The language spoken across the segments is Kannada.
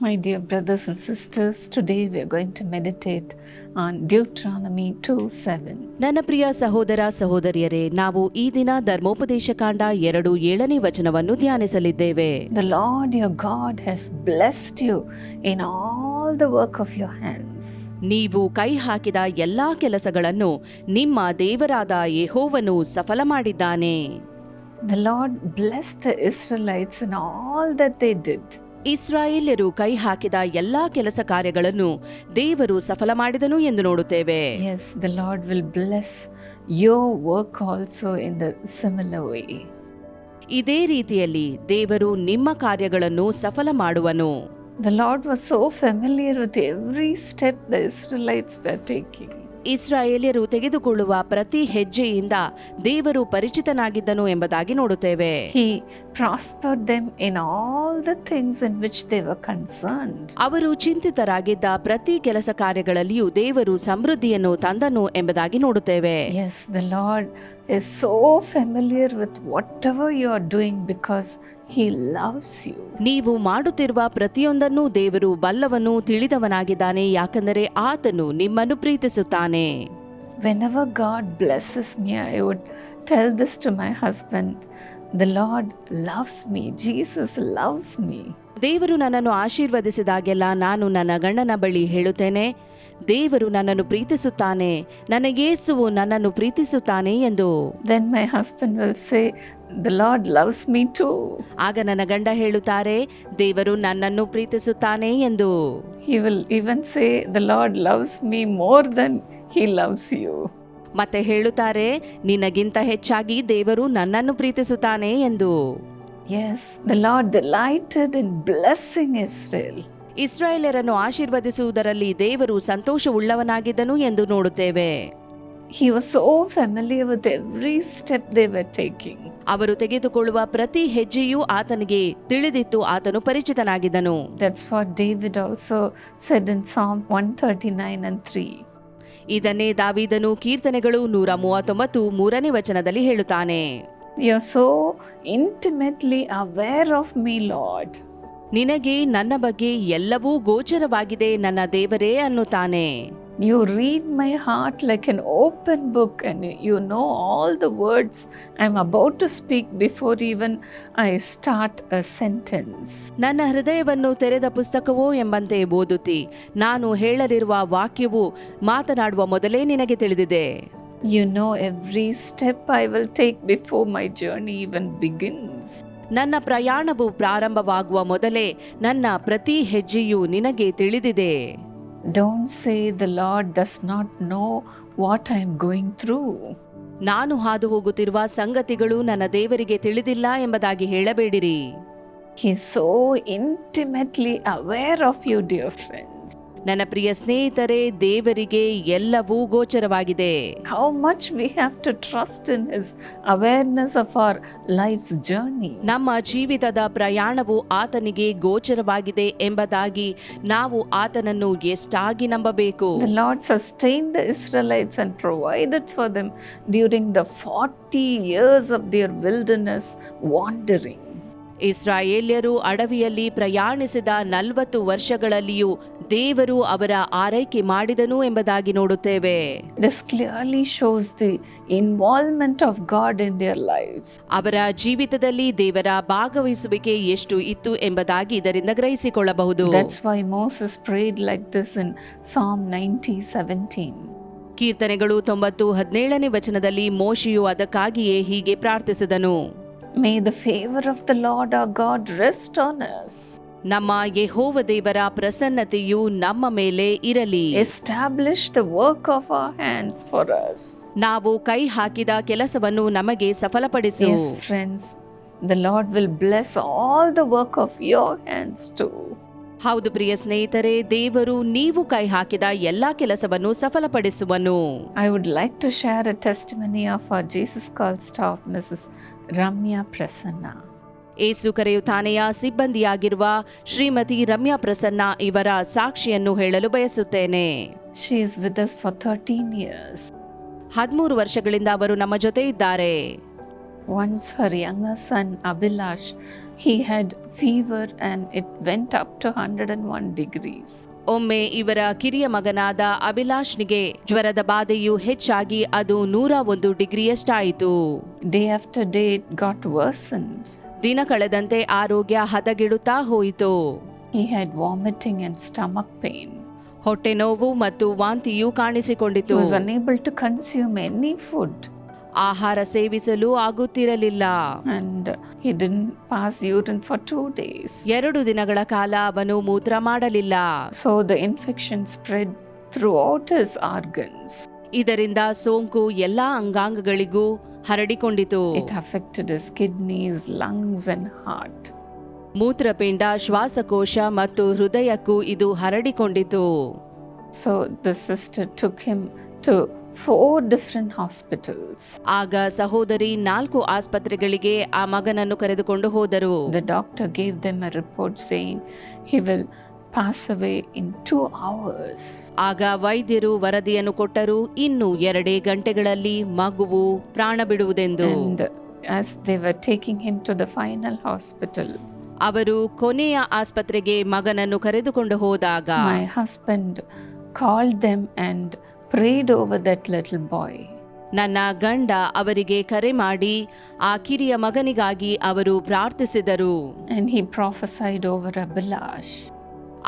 My dear brothers and sisters, today we are going to meditate on Deuteronomy 2 7. ನನ್ನ ಪ್ರಿಯ ಸಹೋದರ ಸಹೋದರಿಯರೇ ನಾವು ಈ ದಿನ ಧರ್ಮೋಪದೇಶ ಕಾಂಡ ಎರಡು ಏಳನೇ ವಚನವನ್ನು ಧ್ಯಾನಿಸಲಿದ್ದೇವೆ The Lord your God has blessed you in all the work of your hands. ನೀವು ಕೈ ಹಾಕಿದ ಎಲ್ಲಾ ಕೆಲಸಗಳನ್ನು ನಿಮ್ಮ ದೇವರಾದ ಯೆಹೋವನು ಸಫಲ ಮಾಡಿದ್ದಾನೆ The Lord blessed the Israelites in all that they did. ಇಸ್ರಾಯೇಲ್ಯರು ಕೈ ಹಾಕಿದ ಎಲ್ಲಾ ಕೆಲಸ ಕಾರ್ಯಗಳನ್ನು ದೇವರು ಸಫಲ ಮಾಡಿದನು ಎಂದು ನೋಡುತ್ತೇವೆ. Yes the Lord will bless your work also in the similar ಇದೇ ರೀತಿಯಲ್ಲಿ ದೇವರು ನಿಮ್ಮ ಕಾರ್ಯಗಳನ್ನು ಸಫಲ ಮಾಡುವನು. The Lord was so familiar with every step the Israel's day taking ಇಸ್ರಾಯೇಲ್ಯರು ತೆಗೆದುಕೊಳ್ಳುವ ಪ್ರತಿ ಹೆಜ್ಜೆಯಿಂದ ದೇವರು ಪರಿಚಿತನಾಗಿದ್ದನು ಎಂಬುದಾಗಿ ನೋಡುತ್ತೇವೆ in which they were concerned. ಅವರು ಚಿಂತಿತರಾಗಿದ್ದ ಪ್ರತಿ ಕೆಲಸ ಕಾರ್ಯಗಳಲ್ಲಿಯೂ ದೇವರು ಸಮೃದ್ಧಿಯನ್ನು ತಂದನು ಎಂಬುದಾಗಿ ನೋಡುತ್ತೇವೆ the Lord is so familiar with whatever you are doing because He loves you. ನೀವು ಮಾಡುತ್ತಿರುವ ಪ್ರತಿಯೊಂದನ್ನೂ ದೇವರು ಬಲ್ಲವನು ತಿಳಿದವನಾಗಿದ್ದಾನೆ ಯಾಕಂದರೆ ಆತನು ನಿಮ್ಮನ್ನು ಪ್ರೀತಿಸುತ್ತಾನೆ Whenever God blesses me, I would tell this to my husband The Lord loves me, Jesus loves me. ದೇವರು ನನ್ನನ್ನು ಆಶೀರ್ವದಿಸಿದಾಗೆಲ್ಲ ನಾನು ನನ್ನ ಗಂಡನ ಬಳಿ ಹೇಳುತ್ತೇನೆ ದೇವರು ನನ್ನನ್ನು ಪ್ರೀತಿಸುತ್ತಾನೆ ನನ್ನ ಯೇಸುವು ನನ್ನನ್ನು ಪ್ರೀತಿಸುತ್ತಾನೆ ಎಂದು Then my husband will say, The Lord loves me too. ಆಗ ನನ್ನ ಗಂಡ ಹೇಳುತ್ತಾರೆ ದೇವರು ನನ್ನನ್ನು ಪ್ರೀತಿಸುತ್ತಾನೆ ಎಂದು He will even say, The Lord loves me more than He loves you. ಮತ್ತೆ ಹೇಳುತ್ತಾರೆ ನಿನಗಿಂತ ಹೆಚ್ಚಾಗಿ ದೇವರು ನನ್ನನ್ನು ಪ್ರೀತಿಸುತ್ತಾನೆ ಎಂದು Yes, the Lord delighted in blessing Israel. ಇಸ್ರಾಯೇಲರನ್ನು ಆಶೀರ್ವದಿಸುವುದರಲ್ಲಿ ದೇವರು ಸಂತೋಷವುಳ್ಳವನಾಗಿದ್ದನು ಎಂದು ನೋಡುತ್ತೇವೆ He was so familiar with every step they were taking. ಅವರು ತೆಗೆದುಕೊಳ್ಳುವ ಪ್ರತಿ ಹೆಜ್ಜೆಯೂ ಆತನಿಗೆ ತಿಳಿದಿತ್ತು ಆತನು ಪರಿಚಿತನಾಗಿದ್ದನು That's what David also said in Psalm 139 and 3. ಇದನ್ನೇ ದಾವೀದನು ಕೀರ್ತನೆಗಳು ನೂರ ಮೂವತ್ತೊಂಬತ್ತು ಮೂರನೇ ವಚನದಲ್ಲಿ ಹೇಳುತ್ತಾನೆ You're so intimately aware of me, Lord. ನಿನಗೆ ನನ್ನ ಬಗ್ಗೆ ಎಲ್ಲವೂ ಗೋಚರವಾಗಿದೆ ನನ್ನ ದೇವರೇ ಅನ್ನುತ್ತಾನೆ You read my heart like an open book, and you know all the words I'm about to speak before even I start a sentence. ನನ್ನ ಹೃದಯವನ್ನು ತೆರೆದ ಪುಸ್ತಕವೋ ಎಂಬಂತೆ ಓದುತ್ತಿ ನಾನು ಹೇಳಲಿರುವ ವಾಕ್ಯವು ಮಾತನಾಡುವ ಮೊದಲೇ ನಿನಗೆ ತಿಳಿದಿದೆ You know every step I will take before my journey even begins. ನನ್ನ ಪ್ರಯಾಣವು ಪ್ರಾರಂಭವಾಗುವ ಮೊದಲೇ ನನ್ನ ಪ್ರತಿ ಹೆಜ್ಜೆಯೂ ನಿನಗೆ ತಿಳಿದಿದೆ. Don't say the Lord does not know what I am going through ನಾನು ಹಾದು ಹೋಗುತ್ತಿರುವ ಸಂಗತಿಗಳು ನನ್ನ ದೇವರಿಗೆ ತಿಳಿದಿಲ್ಲ ಎಂಬುದಾಗಿ ಹೇಳಬೇಡಿರಿ. He so intimately aware of you dear friend ನನ್ನ ಪ್ರಿಯ ಸ್ನೇಹಿತರೆ ದೇವರಿಗೆ ಎಲ್ಲವೂ ಗೋಚರವಾಗಿದೆ how much we have to trust in His awareness of our life's journey. ನಮ್ಮ ಜೀವಿತದ ಪ್ರಯಾಣವು ಆತನಿಗೆ ಗೋಚರವಾಗಿದೆ ಎಂಬುದಾಗಿ ನಾವು ಆತನನ್ನು ಎಷ್ಟಾಗಿ ನಂಬಬೇಕು The Lord sustained the Israelites and provided for them during the 40 years of their wilderness wandering. ಇಸ್ರಾಯೇಲ್ಯರು ಅಡವಿಯಲ್ಲಿ ಪ್ರಯಾಣಿಸಿದ ನಲವತ್ತು ವರ್ಷಗಳಲ್ಲಿಯೂ ದೇವರು ಅವರ ಆರೈಕೆ ಮಾಡಿದನು ಎಂಬುದಾಗಿ ನೋಡುತ್ತೇವೆ clearly shows the involvement of God in their lives. ಅವರ ಜೀವಿತದಲ್ಲಿ ದೇವರ ಭಾಗವಹಿಸುವಿಕೆ ಎಷ್ಟು ಇತ್ತು ಎಂಬುದಾಗಿ ಇದರಿಂದ ಗ್ರಹಿಸಿಕೊಳ್ಳಬಹುದು this in Psalm 90 17. ಕೀರ್ತನೆಗಳು ತೊಂಬತ್ತು ಹದಿನೇಳನೇ ವಚನದಲ್ಲಿ ಮೋಶಿಯು ಅದಕ್ಕಾಗಿಯೇ ಹೀಗೆ ಪ್ರಾರ್ಥಿಸಿದನು May the favor of the Lord our God rest on us. ನಮ್ಮ ಯೆಹೋವ ದೇವರ ಪ್ರಸನ್ನತೆಯು ನಮ್ಮ ಮೇಲೆ ಇರಲಿ Establish the work of our hands for us. ನಾವು ಕೈ ಹಾಕಿದ ಕೆಲಸವನ್ನು ನಮಗೆ ಸಫಲಪಡಿಸು Yes, friends, the Lord will bless all the work of your hands too. ಹೌದು ಪ್ರಿಯ ಸ್ನೇಹಿತರೆ ದೇವರು ನೀವು ಕೈ ಹಾಕಿದ ಎಲ್ಲಾ ಕೆಲಸವನ್ನು ಸಫಲಪಡಿಸುವನು. I would like to share a testimony of our Jesus call staff Mrs Ramya Prasanna ಏಸು ಕರೆಯುತ್ತಾನೆಯ ಸಿಬ್ಬಂದಿಯಾಗಿರುವ ಶ್ರೀಮತಿ ರಮ್ಯಾ ಪ್ರಸನ್ನ ಇವರ ಸಾಕ್ಷಿಯನ್ನು ಹೇಳಲು ಬಯಸುತ್ತೇನೆ. She is with for 13 years ಹದಿಮೂರು ವರ್ಷಗಳಿಂದ ಅವರು ನಮ್ಮ ಜೊತೆ ಇದ್ದಾರೆ. Once her young son Abhilash he had fever and it went up to 101 degrees. ಒಮ್ಮೆ ಇವರ ಕಿರಿಯ ಮಗನಾದ ಅಭಿಲಾಷ್ನಿಗೆ ಜ್ವರದ ಬಾಧೆಯು ಹೆಚ್ಚಾಗಿ ಅದು ನೂರ ಒಂದು ಡಿಗ್ರಿಯಷ್ಟಾಯಿತು Day after day, it got worsened. ದಿನ ಕಳೆದಂತೆ ಆರೋಗ್ಯ ಹದಗೆಡುತ್ತಾ ಹೋಯಿತು He had vomiting and stomach pain. ಹೊಟ್ಟೆ ನೋವು ಮತ್ತು ವಾಂತಿಯೂ ಕಾಣಿಸಿಕೊಂಡಿತು was unable to consume any food ಆಹಾರ ಸೇವಿಸಲು ಆಗುತ್ತಿರಲಿಲ್ಲ. ಎರಡು ದಿನಗಳ ಕಾಲ ಅವನು ಮೂತ್ರ ಮಾಡಲಿಲ್ಲ. So the infection spread through his organs ಇದರಿಂದ ಸೋಂಕು ಎಲ್ಲಾ ಅಂಗಾಂಗಗಳಿಗೂ ಹರಡಿಕೊಂಡಿತು. It affected his kidneys lungs and heart ಮೂತ್ರಪಿಂಡ ಶ್ವಾಸಕೋಶ ಮತ್ತು ಹೃದಯಕ್ಕೂ ಇದು ಹರಡಿಕೊಂಡಿತು. So the sister took him to four different hospitals ಆಗ ಸಹೋದರಿ ನಾಲ್ಕು ಆಸ್ಪತ್ರೆಗಳಿಗೆ ಆ ಮಗನನ್ನು ಕರೆದುಕೊಂಡು ಹೋದರು. The doctor gave them report same he will pass away in two hours ಆಗ ವೈದ್ಯರು ವರದಿಯನ್ನು ಕೊಟ್ಟರು. ಇನ್ನು ಎರಡೇ ಗಂಟೆಗಳಲ್ಲಿ ಮಗುವು ಪ್ರಾಣ ಬಿಡುವುದೆಂದು. ಫೈನಲ್ ಹಾಸ್ಪಿಟಲ್ ಅವರು ಕೊನೆಯ ಆಸ್ಪತ್ರೆಗೆ ಮಗನನ್ನು ಕರೆದುಕೊಂಡು ಹೋದಾಗ my husband call them and prayed over that little boy. ನನ್ನ ಗಂಡ ಅವರಿಗೆ ಕರೆ ಮಾಡಿ ಆ ಕಿರಿಯ ಮಗನಿಗಾಗಿ ಅವರು ಪ್ರಾರ್ಥಿಸಿದರು And he prophesied over Abhilash.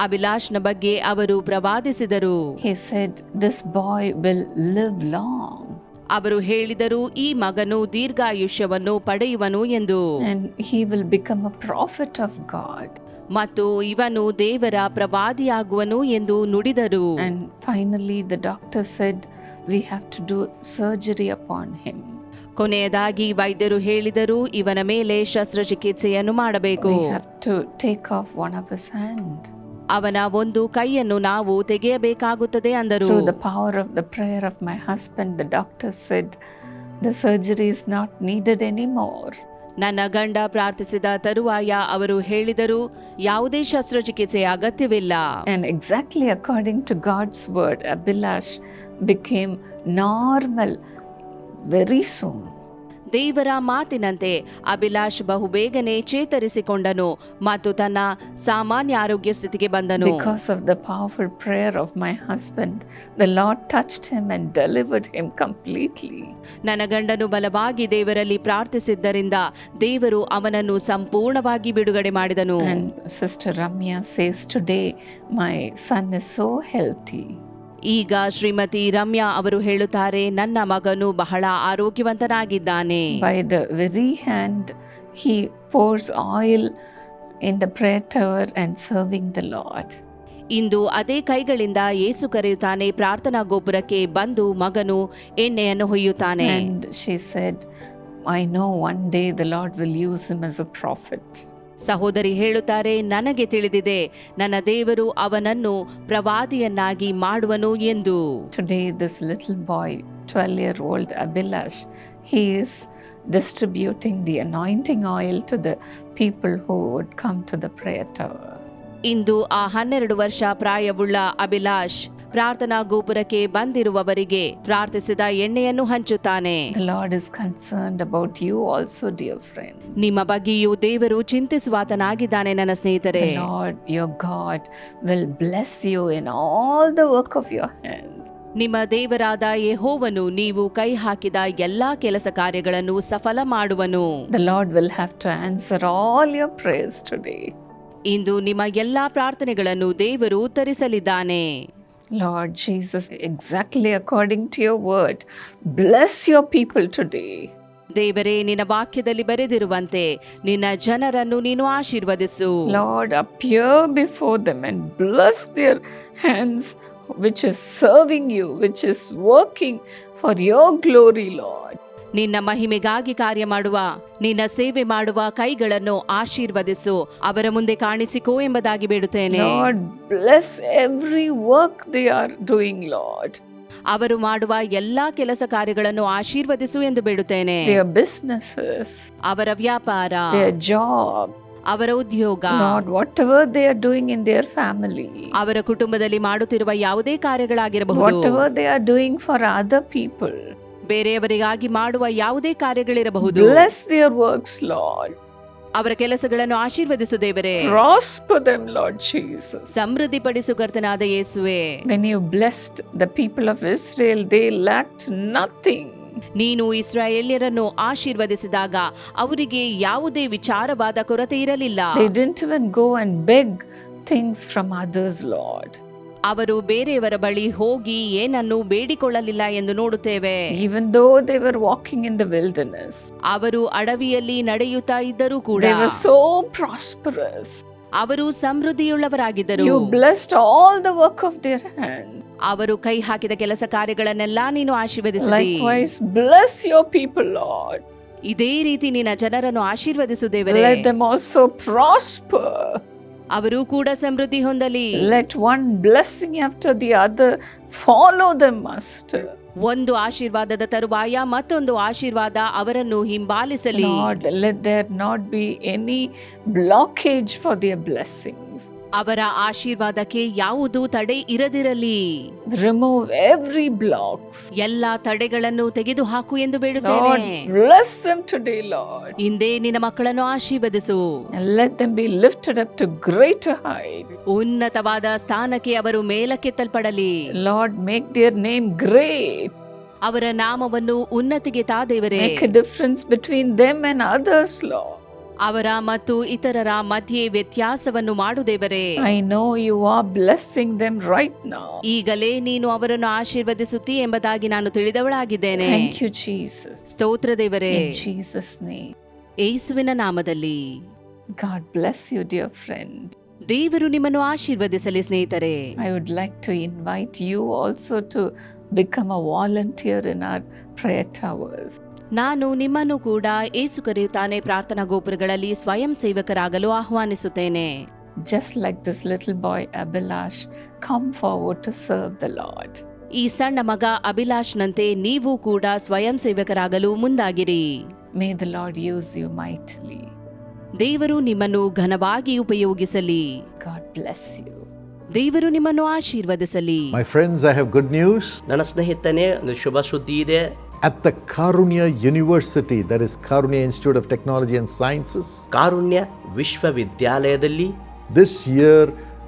ಅಭಿಲಾಷ್ನ ಬಗ್ಗೆ ಅವರು ಪ್ರವಾದಿಸಿದರು He said, This boy will live long ಅವರು ಹೇಳಿದರು ಈ ಮಗನು ದೀರ್ಘಾಯುಷ್ಯವನ್ನು ಪಡೆಯುವನು ಎಂದು and he will become a prophet of God. ಮತ್ತು ಇವನು ದೇವರ ಪ್ರವಾದಿಯಾಗುವನು ಎಂದು ನುಡಿದರು And finally, the doctor said, We have to do surgery upon him. ಕೊನೆಯದಾಗಿ ವೈದ್ಯರು ಹೇಳಿದರು ಇವನ ಮೇಲೆ ಶಸ್ತ್ರಚಿಕಿತ್ಸೆಯನ್ನು ಮಾಡಬೇಕು We have to take off one of his hand. ಅವನ ಒಂದು ಕೈಯನ್ನು ನಾವು ತೆಗೆಯಬೇಕಾಗುತ್ತದೆ ಅಂದರು Through the power of the prayer of my husband, the doctor said, The surgery is not needed anymore. ನನ್ನ ಗಂಡ ಪ್ರಾರ್ಥಿಸಿದ ತರುವಾಯ ಅವರು ಹೇಳಿದರು, ಯಾವುದೇ ಶಸ್ತ್ರಚಿಕಿತ್ಸೆ ಅಗತ್ಯವಿಲ್ಲ. Exactly according to God's word Abhilash became normal very soon ದೇವರ ಮಾತಿನಂತೆ ಅಭಿಲಾಷ್ ಬಹುಬೇಗನೆ ಚೇತರಿಸಿಕೊಂಡನು ಮತ್ತು ತನ್ನ ಸಾಮಾನ್ಯ ಆರೋಗ್ಯ ಸ್ಥಿತಿಗೆ ಬಂದನು. Because of the powerful prayer of my husband the Lord touched him and delivered him completely ನನ್ನ ಗಂಡನು ಬಲವಾಗಿ ದೇವರಲ್ಲಿ ಪ್ರಾರ್ಥಿಸಿದ್ದರಿಂದ ದೇವರು ಅವನನ್ನು ಸಂಪೂರ್ಣವಾಗಿ ಬಿಡುಗಡೆ ಮಾಡಿದನು. Sister Ramya says today my son is so healthy ಈಗ ಶ್ರೀಮತಿ ರಮ್ಯಾ ಅವರು ಹೇಳುತ್ತಾರೆ ನನ್ನ ಮಗನು ಬಹಳ ಆರೋಗ್ಯವಂತನಾಗಿದ್ದಾನೆ By the very hand, he pours oil in the prayer tower and serving the Lord. ಇಂದು ಅದೇ ಕೈಗಳಿಂದ ಏಸು ಕರೆಯುತ್ತಾನೆ ಪ್ರಾರ್ಥನಾ ಗೋಪುರಕ್ಕೆ ಬಂದು ಮಗನು ಎಣ್ಣೆಯನ್ನು ಹೊಯ್ಯುತ್ತಾನೆ And she said, I know one day the Lord will use him as a prophet. ಸಹೋದರಿ ಹೇಳುತ್ತಾರೆ ನನಗೆ ತಿಳಿದಿದೆ ನನ್ನ ದೇವರು ಅವನನ್ನು ಪ್ರವಾದಿಯನ್ನಾಗಿ ಮಾಡುವನು ಎಂದು this little boy, 12 year old Abhilash, he is distributing the anointing oil to the people who would come to the prayer tower. ಇಂದು ಆ ಹನ್ನೆರಡು ವರ್ಷ ಪ್ರಾಯವುಳ್ಳ ಅಭಿಲಾಷ್ ಪ್ರಾರ್ಥನಾ ಗೋಪುರಕ್ಕೆ ಬಂದಿರುವವರಿಗೆ ಪ್ರಾರ್ಥಿಸಿದ ಎಣ್ಣೆಯನ್ನು ಹಂಚುತ್ತಾನೆ. About you also dear friend ನಿಮ್ಮ ಬಗ್ಗೆಯೂ ದೇವರು ಚಿಂತಿಸುವಾತನಾಗಿದ್ದಾನೆ ನನ್ನ ಸ್ನೇಹಿತರೆ. ನಿಮ್ಮ ದೇವರಾದ ಯೆಹೋವನು ನೀವು ಕೈ ಹಾಕಿದ ಎಲ್ಲಾ ಕೆಲಸ ಕಾರ್ಯಗಳನ್ನು ಸಫಲ ಮಾಡುವನು. The Lord will have to all your prayers today ಇಂದು ನಿಮ್ಮ ಎಲ್ಲಾ ಪ್ರಾರ್ಥನೆಗಳನ್ನು ದೇವರು ಉತ್ತರಿಸಲಿದ್ದಾನೆ. Lord Jesus, exactly according to your word, bless your people today. ದೇವರೇ ನಿನ್ನ ವಾಕ್ಯದಲ್ಲಿ ಬರೆದಿರುವಂತೆ ನಿನ್ನ ಜನರನ್ನು ನೀನು ಆಶೀರ್ವದಿಸು Lord, appear before them and bless their hands, which is serving you, which is working for your glory, Lord. ನಿನ್ನ ಮಹಿಮೆಗಾಗಿ ಕಾರ್ಯ ಮಾಡುವ ನಿನ್ನ ಸೇವೆ ಮಾಡುವ ಕೈಗಳನ್ನು ಆಶೀರ್ವದಿಸು. ಅವರ ಮುಂದೆ ಕಾಣಿಸಿಕೋ ಎಂಬುದಾಗಿ ಬೇಡುತ್ತೇನೆ. ಬ್ಲೆಸ್ ವರ್ಕ್ ದೇ ಆರ್ ಅವರು ಮಾಡುವ ಎಲ್ಲಾ ಕೆಲಸ ಕಾರ್ಯಗಳನ್ನು ಆಶೀರ್ವದಿಸು ಎಂದು ಬೇಡುತ್ತೇನೆ. ಅವರ ವ್ಯಾಪಾರ ಜಾಬ್ ಅವರ ಉದ್ಯೋಗ ದೇ ಆರ್ ಇನ್ ಫ್ಯಾಮಿಲಿ ಅವರ ಕುಟುಂಬದಲ್ಲಿ ಮಾಡುತ್ತಿರುವ ಯಾವುದೇ ಕಾರ್ಯಗಳಾಗಿರಬಹುದು. They are for other people ಬೇರೆಯವರಿಗಾಗಿ ಮಾಡುವ ಯಾವುದೇ ಕಾರ್ಯಗಳಿರಬಹುದು bless their works, Lord. ಅವರ ಕೆಲಸಗಳನ್ನು ಆಶೀರ್ವದಿಸು ದೇವರೇ Prosper them, Lord Jesus. ಸಮೃದ್ಧಿಪಡಿಸು ಕರ್ತನಾದ ಯೇಸುವೆ When you blessed the people of Israel, they lacked nothing. ನೀನು ಇಸ್ರಾಯೇಲ್ಯರನ್ನು ಆಶೀರ್ವದಿಸಿದಾಗ ಅವರಿಗೆ ಯಾವುದೇ ವಿಚಾರವಾದ ಕೊರತೆ ಇರಲಿಲ್ಲ They didn't even go and beg things from others, Lord. ಅವರು ಬೇರೆಯವರ ಬಳಿ ಹೋಗಿ ಏನನ್ನು ಬೇಡಿಕೊಳ್ಳಲಿಲ್ಲ ಎಂದು ನೋಡುತ್ತೇವೆ. ಈವನ್ ದೋ ದೇವರ್ ವಾಕಿಂಗ್ ಇನ್ ದ ವಿಲ್ಡರ್ನೆಸ್ ಅವರು ಅಡವಿಯಲ್ಲಿ ನಡೆಯುತ್ತಾ ಇದ್ದರೂ ಕೂಡ ಸೋ ಪ್ರಾಸ್ಪರಸ್ ಅವರು ಸಮೃದ್ಧಿಯುಳ್ಳವರಾಗಿದ್ದರು. You blessed all the work of their hand ಅವರು ಕೈ ಹಾಕಿದ ಕೆಲಸ ಕಾರ್ಯಗಳನ್ನೆಲ್ಲ ನೀನು ಆಶೀರ್ವದಿಸಿದೆ. Wise bless your people Lord ಇದೇ ರೀತಿ ನಿನ್ನ ಜನರನ್ನು ಆಶೀರ್ವದಿಸುದೇವರೇ ಲೆಟ್ ದೆಮ್ ಆಲ್ಸೋ ಪ್ರಾಸ್ಪರ್ ಅವರು ಕೂಡ ಸಮೃದ್ಧಿ ಹೊಂದಲಿ Let one blessing after the other follow them, Master. ಒಂದು ಆಶೀರ್ವಾದದ ತರುವಾಯ ಮತ್ತೊಂದು ಆಶೀರ್ವಾದ ಅವರನ್ನು ಹಿಂಬಾಲಿಸಲಿ Lord, let there not be any blockage for their blessings. ಅವರ ಆಶೀರ್ವಾದಕ್ಕೆ ಯಾವುದು ತಡೆ ಇರದಿರಲಿ. ರಿಮೂವ್ ಎವ್ರಿ ಬ್ಲಾಕ್ಸ್ ಎಲ್ಲಾ ತಡೆಗಳನ್ನು ತೆಗೆದು ಹಾಕು ಎಂದು ಬೇಡುತ್ತೇನೆ. ಹಿಂದೆ ನಿನ್ನ ಮಕ್ಕಳನ್ನು ಆಶೀರ್ವದಿಸು. Lifted up to great high ಉನ್ನತವಾದ ಸ್ಥಾನಕ್ಕೆ ಅವರು ಮೇಲಕ್ಕೆತ್ತಲ್ಪಡಲಿ. Lord make their name great ಅವರ ನಾಮವನ್ನು ಉನ್ನತಿಗೆ ತಾದೇವರೇ. Difference between them and others Lord ಅವರ ಮತ್ತು ಇತರರ ಮಧ್ಯೆ ವ್ಯತ್ಯಾಸವನ್ನು ಮಾಡುದೇವರೇ. I know you are blessing them right now ಈಗಲೇ ನೀನು ಅವರನ್ನು ಆಶೀರ್ವದಿಸುತ್ತಿ ಎಂಬುದಾಗಿ ನಾನು ತಿಳಿದವಳಾಗಿದ್ದೇನೆ. ಸ್ತೋತ್ರ ದೇವರೇ. ಜೀಸಸ್ ನೇ ಏಸುವಿನ ನಾಮದಲ್ಲಿ. God bless you dear friend ದೇವರು ನಿಮ್ಮನ್ನು ಆಶೀರ್ವದಿಸಲಿ ಸ್ನೇಹಿತರೆ. I would like to invite you also to become a volunteer in our prayer towers ನಾನು ನಿಮ್ಮನ್ನು ಕೂಡ ಏಸು ಕರೆಯುತ್ತಾನೆ ಪ್ರಾರ್ಥನಾ ಗೋಪುರಗಳಲ್ಲಿ ಸ್ವಯಂ ಸೇವಕರಾಗಲು ಆಹ್ವಾನಿಸುತ್ತೇನೆ Just like this little boy Abhilash, come forward to serve the Lord. ಈ ಸಣ್ಣ ಮಗ ಅಭಿಲಾಷ್ನಂತೆ ನೀವು ಕೂಡ ಸ್ವಯಂ ಸೇವಕರಾಗಲು ಮುಂದಾಗಿರಿ May the Lord use you mightily. ದೇವರು ನಿಮ್ಮನ್ನು ಘನವಾಗಿ ಉಪಯೋಗಿಸಲಿ God bless you. ದೇವರು ನಿಮ್ಮನ್ನು ಆಶೀರ್ವದಿಸಲಿ My friends, I have good news. ನನ್ನ ಸ್ನೇಹಿತನೇ ಒಂದು ಶುಭ ಸುದ್ದಿ ಇದೆ At the Karunya University, that is Karunya Institute of Technology and Sciences, ಕಾರುಣ್ಯ ವಿಶ್ವವಿದ್ಯಾಲಯದಲ್ಲಿ this year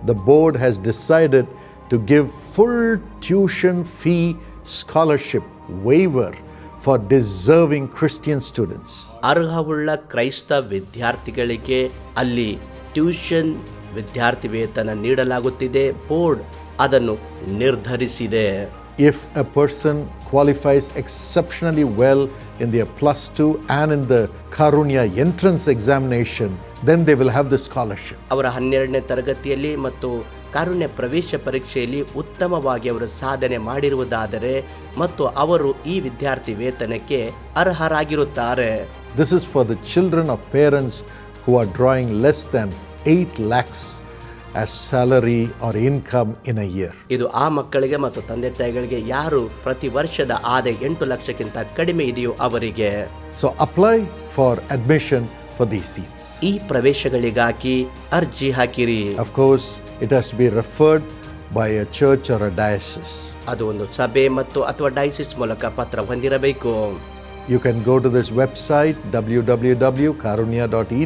the board has decided to give full tuition fee scholarship waiver for deserving Christian students. ಅರ್ಹವುಳ್ಳ ಕ್ರೈಸ್ತ ವಿದ್ಯಾರ್ಥಿಗಳಿಗೆ ಅಲ್ಲಿ ಟ್ಯೂಷನ್ ವಿದ್ಯಾರ್ಥಿ ವೇತನ ನೀಡಲಾಗುತ್ತಿದೆ ಬೋರ್ಡ್ ಅದನ್ನು ನಿರ್ಧರಿಸಿದೆ If a person qualifies exceptionally well in their plus two and in the Karunya entrance examination, then they will have the scholarship. ಅವರ ಹನ್ನೆರಡನೇ ತರಗತಿಯಲ್ಲಿ ಮತ್ತು ಕಾರುಣ್ಯ ಪ್ರವೇಶ ಪರೀಕ್ಷೆಯಲ್ಲಿ ಉತ್ತಮವಾಗಿ ಅವರು ಸಾಧನೆ ಮಾಡಿರುವುದಾದರೆ ಮತ್ತು ಅವರು ಈ ವಿದ್ಯಾರ್ಥಿ ವೇತನಕ್ಕೆ ಅರ್ಹರಾಗಿರುತ್ತಾರೆ This is for the children of parents who are drawing less than 8 lakhs salary or income in year ಇದು ಆ ಮಕ್ಕಳಿಗೆ ಮತ್ತು ತಂದೆ ತಾಯಿಗಳಿಗೆ ಯಾರು ಪ್ರತಿ ವರ್ಷದ ಆದಾಯ ಎಂಟು ಲಕ್ಷಕ್ಕಿಂತ ಕಡಿಮೆ ಇದೆಯೋ ಅವರಿಗೆ. So apply for admission for the seats ಈ ಪ್ರವೇಶಗಳಿಗಾಗಿ ಅರ್ಜಿ ಹಾಕಿರಿ. Of course it has be referred by a church or a diocese ಅದು ಒಂದು ಸಭೆ ಮತ್ತು ಅಥವಾ ಡಯಾಸಿಸ್ ಮೂಲಕ ಪತ್ರ ಹೊಂದಿರಬೇಕು. You can go to this website W W W Karunya dot E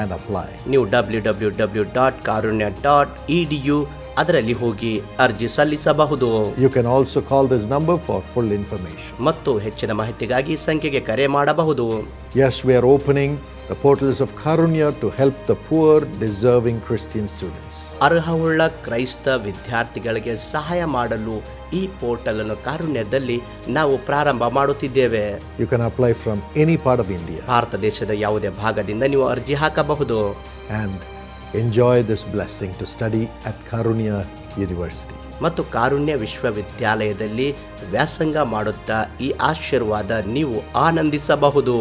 and apply. ನೀವು W W W dot Karunya dot E D U ಅದರಲ್ಲಿ ಹೋಗಿ ಅರ್ಜಿ ಸಲ್ಲಿಸಬಹುದು You can also call this number for full information. ಮತ್ತು ಹೆಚ್ಚಿನ ಮಾಹಿತಿಗಾಗಿ ಈ ಸಂಖ್ಯೆಗೆ ಕರೆ ಮಾಡಬಹುದು Yes, we are opening the portals of Karunya to help the poor, deserving Christian students. ಅರ್ಹವುಳ್ಳ ಕ್ರೈಸ್ತ ವಿದ್ಯಾರ್ಥಿಗಳಿಗೆ ಸಹಾಯ ಮಾಡಲು ಈ ಪೋರ್ಟಲ್ ಅನ್ನು ಕಾರುಣ್ಯದಲ್ಲಿ ನಾವು ಪ್ರಾರಂಭ ಮಾಡುತ್ತಿದ್ದೇವೆ. You can apply from any part of India. ಭಾರತ ದೇಶದ ಯಾವುದೇ ಭಾಗದಿಂದ ನೀವು ಅರ್ಜಿ ಹಾಕಬಹುದು. And enjoy this blessing to study at Karunya University. ಮತ್ತು ಕಾರುಣ್ಯ ವಿಶ್ವವಿದ್ಯಾಲಯದಲ್ಲಿ ವ್ಯಾಸಂಗ ಮಾಡುತ್ತಾ ಈ ಆಶೀರ್ವಾದ ನೀವು ಆನಂದಿಸಬಹುದು.